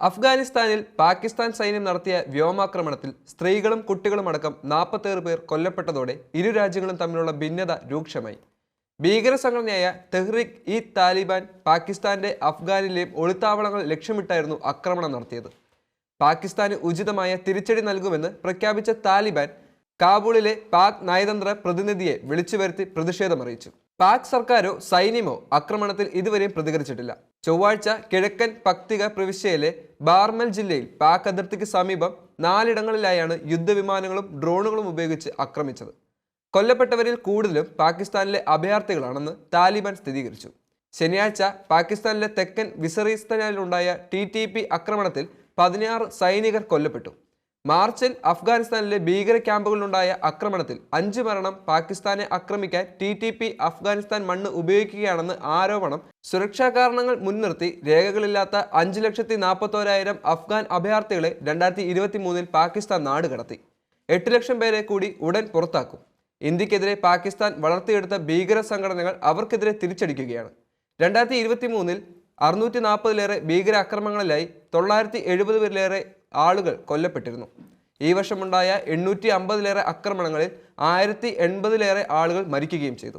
അഫ്ഗാനിസ്ഥാനിൽ പാകിസ്ഥാൻ സൈന്യം നടത്തിയ വ്യോമാക്രമണത്തിൽ സ്ത്രീകളും കുട്ടികളും അടക്കം നാൽപ്പത്തേറ് പേർ കൊല്ലപ്പെട്ടതോടെ ഇരു രാജ്യങ്ങളും തമ്മിലുള്ള ഭിന്നത രൂക്ഷമായി. ഭീകര സംഘടനയായ തെഹ്രിക് ഇ താലിബാൻ പാകിസ്ഥാന്റെ അഫ്ഗാനിലെയും ഒളിത്താവളങ്ങൾ ലക്ഷ്യമിട്ടായിരുന്നു ആക്രമണം നടത്തിയത്. പാകിസ്ഥാന് ഉചിതമായ തിരിച്ചടി നൽകുമെന്ന് പ്രഖ്യാപിച്ച താലിബാൻ കാബൂളിലെ പാക് നയതന്ത്ര പ്രതിനിധിയെ വിളിച്ചു വരുത്തി പ്രതിഷേധമറിയിച്ചു പാക് സർക്കാരോ സൈന്യമോ ആക്രമണത്തിൽ ഇതുവരെയും പ്രതികരിച്ചിട്ടില്ല. ചൊവ്വാഴ്ച കിഴക്കൻ പക്തിക പ്രവിശ്യയിലെ ബാർമൽ ജില്ലയിൽ പാക് അതിർത്തിക്ക് സമീപം നാലിടങ്ങളിലായാണ് യുദ്ധവിമാനങ്ങളും ഡ്രോണുകളും ഉപയോഗിച്ച് ആക്രമിച്ചത്. കൊല്ലപ്പെട്ടവരിൽ കൂടുതലും പാകിസ്ഥാനിലെ അഭയാർത്ഥികളാണെന്ന് താലിബാൻ സ്ഥിരീകരിച്ചു. ശനിയാഴ്ച പാകിസ്ഥാനിലെ തെക്കൻ വിസറിസ്ഥാനിലുണ്ടായ ടി ടി പി ആക്രമണത്തിൽ പതിനാറ് സൈനികർ കൊല്ലപ്പെട്ടു. മാർച്ചിൽ അഫ്ഗാനിസ്ഥാനിലെ ഭീകര ക്യാമ്പുകളിലുണ്ടായ ആക്രമണത്തിൽ അഞ്ച് മരണം പാകിസ്ഥാനെ ആക്രമിക്കാൻ ടി ടി പി അഫ്ഗാനിസ്ഥാൻ മണ്ണ് ഉപയോഗിക്കുകയാണെന്ന് ആരോപണം സുരക്ഷാ കാരണങ്ങൾ മുൻനിർത്തി രേഖകളില്ലാത്ത അഞ്ച് ലക്ഷത്തി നാൽപ്പത്തോരായിരം അഫ്ഗാൻ അഭയാർത്ഥികളെ രണ്ടായിരത്തി ഇരുപത്തി മൂന്നിൽ പാകിസ്ഥാൻ നാടുകടത്തി എട്ട് ലക്ഷം പേരെ കൂടി ഉടൻ പുറത്താക്കും. ഇന്ത്യക്കെതിരെ പാകിസ്ഥാൻ വളർത്തിയെടുത്ത ഭീകര സംഘടനകൾ അവർക്കെതിരെ തിരിച്ചടിക്കുകയാണ്. രണ്ടായിരത്തി ഇരുപത്തി മൂന്നിൽ അറുന്നൂറ്റി നാൽപ്പതിലേറെ ഭീകരാക്രമണങ്ങളിലായി തൊള്ളായിരത്തി എഴുപത് പേരിലേറെ ആളുകൾ കൊല്ലപ്പെട്ടിരുന്നു. ഈ വർഷമുണ്ടായ എണ്ണൂറ്റി അമ്പതിലേറെ ആക്രമണങ്ങളിൽ ആയിരത്തി എൺപതിലേറെ ആളുകൾ മരിക്കുകയും ചെയ്തു.